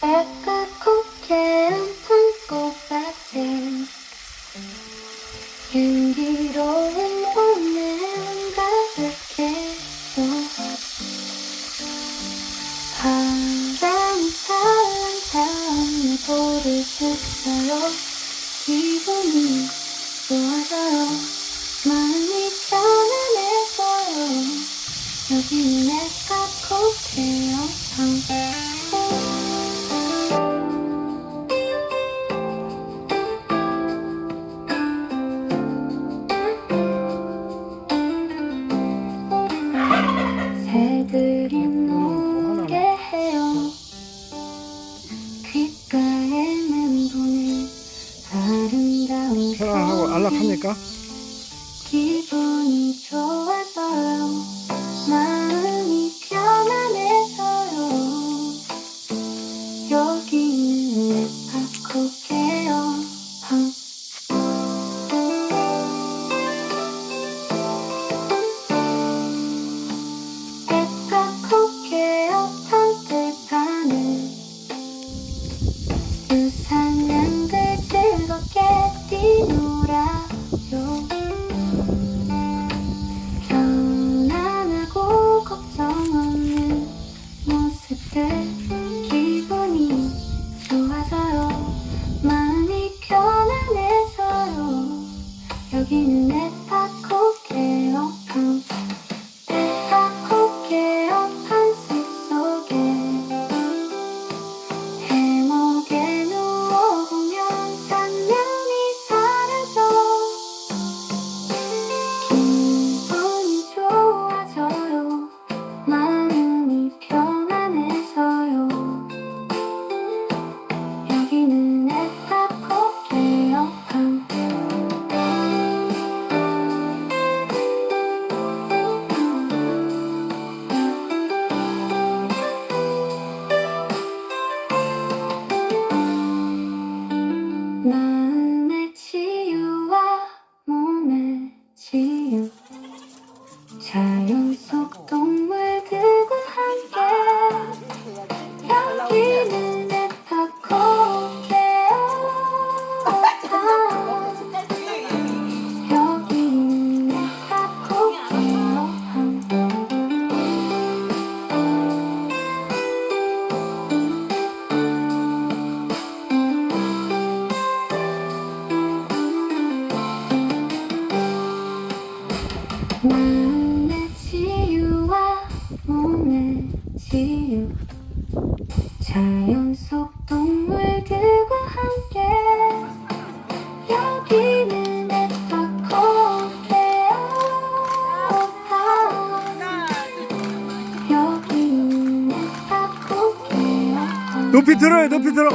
빨갛게 한꽃 같은 향기로운 오늘 가득해요 바람이 살랑살랑 볼을 스쳐요. 기분이 좋아져요. 마음이 편안해져요. 여기는 내가 꼭해요 안락합니까? 여 See you. 마음의 치유와 몸의 치유. 자연 속 동물들과 함께. 여기는 에타코게요 여기는 에타코게요 높이 들어요 높이 들어